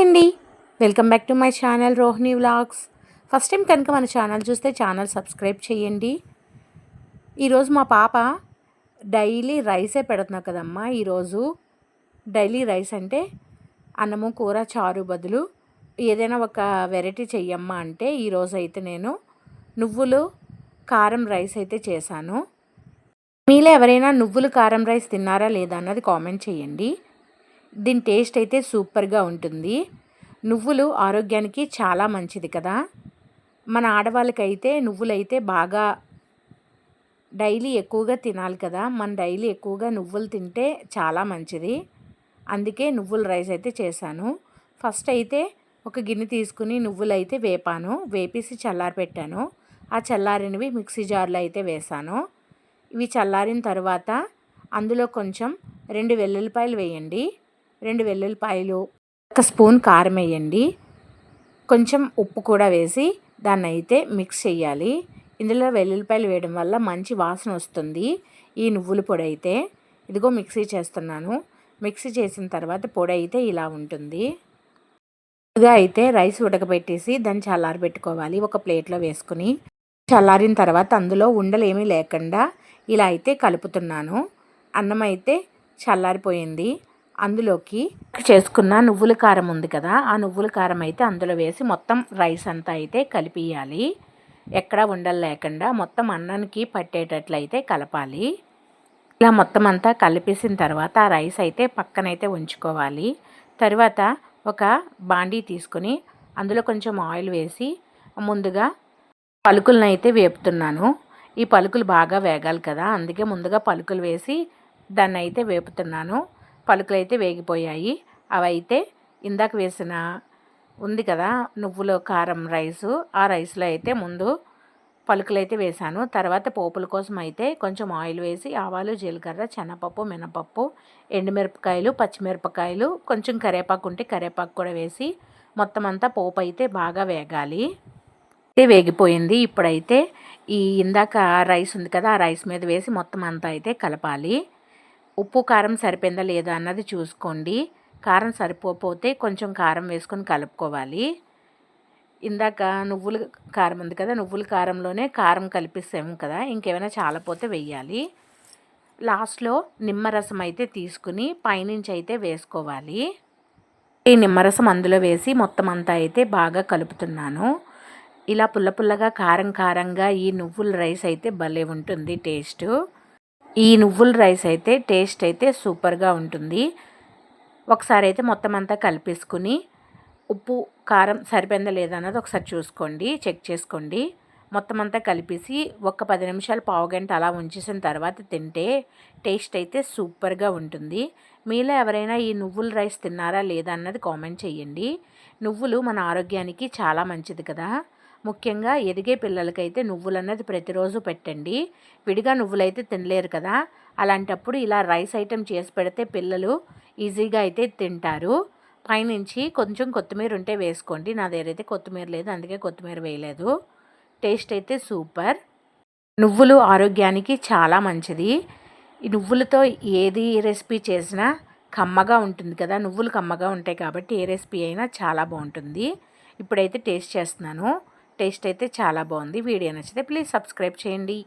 అండి. Welcome back to my channel Rohini vlogs first time కనుక మన ఛానల్ చూస్తే ఛానల్ సబ్స్క్రైబ్ చేయండి. ఈరోజు మా పాప డైలీ రైసే పెడుతున్నావు కదమ్మా ఈరోజు. డైలీ రైస్ అంటే అన్నము కూర చారు బదులు ఏదైనా ఒక వెరైటీ చెయ్యమ్మా అంటే ఈరోజు అయితే నేను నువ్వులు కారం రైస్ అయితే చేశాను. మీలో ఎవరైనా నువ్వులు కారం రైస్ తిన్నారా లేదా అన్నది కామెంట్ చేయండి. దీని టేస్ట్ అయితే సూపర్గా ఉంటుంది. నువ్వులు ఆరోగ్యానికి చాలా మంచిది కదా. మన ఆడవాళ్ళకైతే నువ్వులైతే బాగా డైలీ ఎక్కువగా తినాలి కదా. మన డైలీ ఎక్కువగా నువ్వులు తింటే చాలా మంచిది. అందుకే నువ్వుల రైస్ అయితే చేశాను. ఫస్ట్ అయితే ఒక గిన్నె తీసుకుని నువ్వులు అయితే వేపాను. వేపేసి చల్లారి పెట్టాను. ఆ చల్లారినవి మిక్సీ జార్లో అయితే వేసాను ఇవి చల్లారిన తర్వాత అందులో కొంచెం రెండు వెల్లుల్లిపాయలు వేయండి. రెండు వెల్లుల్లిపాయలు ఒక స్పూన్ కారం వేయండి. కొంచెం ఉప్పు కూడా వేసి దాన్ని అయితే మిక్స్ చేయాలి. ఇందులో వెల్లుల్లిపాయలు వేయడం వల్ల మంచి వాసన వస్తుంది. ఈ నువ్వుల పొడి అయితే ఇదిగో మిక్సీ చేస్తున్నాను. మిక్సీ చేసిన తర్వాత పొడి అయితే ఇలా ఉంటుంది. ఇదిగా అయితే రైస్ ఉడకబెట్టేసి దాన్ని చల్లారి పెట్టుకోవాలి ఒక ప్లేట్లో వేసుకుని చల్లారిన తర్వాత అందులో ఉండలేమీ లేకుండా ఇలా అయితే కలుపుతున్నాను. అన్నం అయితే చల్లారిపోయింది. అందులోకి చేసుకున్న నువ్వుల కారం ఉంది కదా ఆ నువ్వుల కారం అయితే అందులో వేసి మొత్తం రైస్ అంతా అయితే కలిపియాలి ఎక్కడ ఉండలు లేకుండా మొత్తం అన్నానికి పట్టేటట్లయితే కలపాలి. ఇలా మొత్తం అంతా కలిపేసిన తర్వాత ఆ రైస్ అయితే పక్కనైతే ఉంచుకోవాలి. తర్వాత ఒక బాండీ తీసుకొని అందులో కొంచెం ఆయిల్ వేసి ముందుగా పలుకులను అయితే వేపుతున్నాను. ఈ పలుకులు బాగా వేగాలి కదా అందుకే ముందుగా పలుకులు వేసి దాన్ని అయితే వేపుతున్నాను. పలుకులు అయితే వేగిపోయాయి. అవైతే ఇందాక వేసిన ఉంది కదా నువ్వుల కారం రైసు. ఆ రైస్లో అయితే ముందు పలుకులు అయితే వేసాను తర్వాత పోపుల కోసం అయితే కొంచెం ఆయిల్ వేసి ఆవాలు జీలకర్ర శనగపప్పు మినపప్పు ఎండుమిరపకాయలు పచ్చిమిరపకాయలు కొంచెం కరేపాకు ఉంటే కరేపాకు కూడా వేసి మొత్తం అంతా పోపు అయితే బాగా వేగాలి. అయితే వేగిపోయింది. ఇప్పుడైతే ఈ ఇందాక రైస్ ఉంది కదా ఆ రైస్ మీద వేసి మొత్తం అంతా అయితే కలపాలి. ఉప్పు కారం సరిపోయిందా లేదా అన్నది చూసుకోండి. కారం సరిపోతే కొంచెం కారం వేసుకొని కలుపుకోవాలి. ఇందాక నువ్వులు కారం ఉంది కదా నువ్వుల కారంలోనే కారం కలిపిస్తాము కదా ఇంకేమైనా చాలపోతే వెయ్యాలి. లాస్ట్లో నిమ్మరసం అయితే తీసుకుని పైనుంచి అయితే వేసుకోవాలి. ఈ నిమ్మరసం అందులో వేసి మొత్తం అంతా అయితే బాగా కలుపుతున్నాను. ఇలా పుల్ల పుల్లగా కారం కారంగా ఈ నువ్వుల రైస్ అయితే భలే ఉంటుంది టేస్ట్. ఈ నువ్వుల రైస్ అయితే టేస్ట్ అయితే సూపర్గా ఉంటుంది. ఒకసారి అయితే మొత్తం అంతా కలిపేసుకుని ఉప్పు కారం సరిపోయిందా లేదా అన్నది ఒకసారి చూసుకోండి చెక్ చేసుకోండి. మొత్తం అంతా కలిపేసి ఒక పది నిమిషాలు పావు గంట అలా ఉంచేసిన తర్వాత తింటే టేస్ట్ అయితే సూపర్గా ఉంటుంది. మీలో ఎవరైనా ఈ నువ్వుల రైస్ తిన్నారా లేదా అన్నది కామెంట్ చేయండి. నువ్వులు మన ఆరోగ్యానికి చాలా మంచిది కదా. ముఖ్యంగా ఎదిగే పిల్లలకైతే నువ్వులు అన్నది ప్రతిరోజు పెట్టండి. విడిగా నువ్వులైతే తినలేరు కదా. అలాంటప్పుడు ఇలా రైస్ ఐటెం చేసి పెడితే పిల్లలు ఈజీగా అయితే తింటారు. పైనుంచి కొంచెం కొత్తిమీర ఉంటే వేసుకోండి. నా దగ్గర అయితే కొత్తిమీర లేదు. అందుకే కొత్తిమీర వేయలేదు. టేస్ట్ అయితే సూపర్. నువ్వులు ఆరోగ్యానికి చాలా మంచిది. ఈ నువ్వులతో ఏది రెసిపీ చేసినా కమ్మగా ఉంటుంది కదా. నువ్వులు కమ్మగా ఉంటాయి కాబట్టి ఏ రెసిపీ అయినా చాలా బాగుంటుంది. ఇప్పుడైతే టేస్ట్ చేస్తున్నాను. టేస్ట్ అయితే చాలా బాగుంది. వీడియో నచ్చితే ప్లీజ్ సబ్స్క్రైబ్ చేయండి.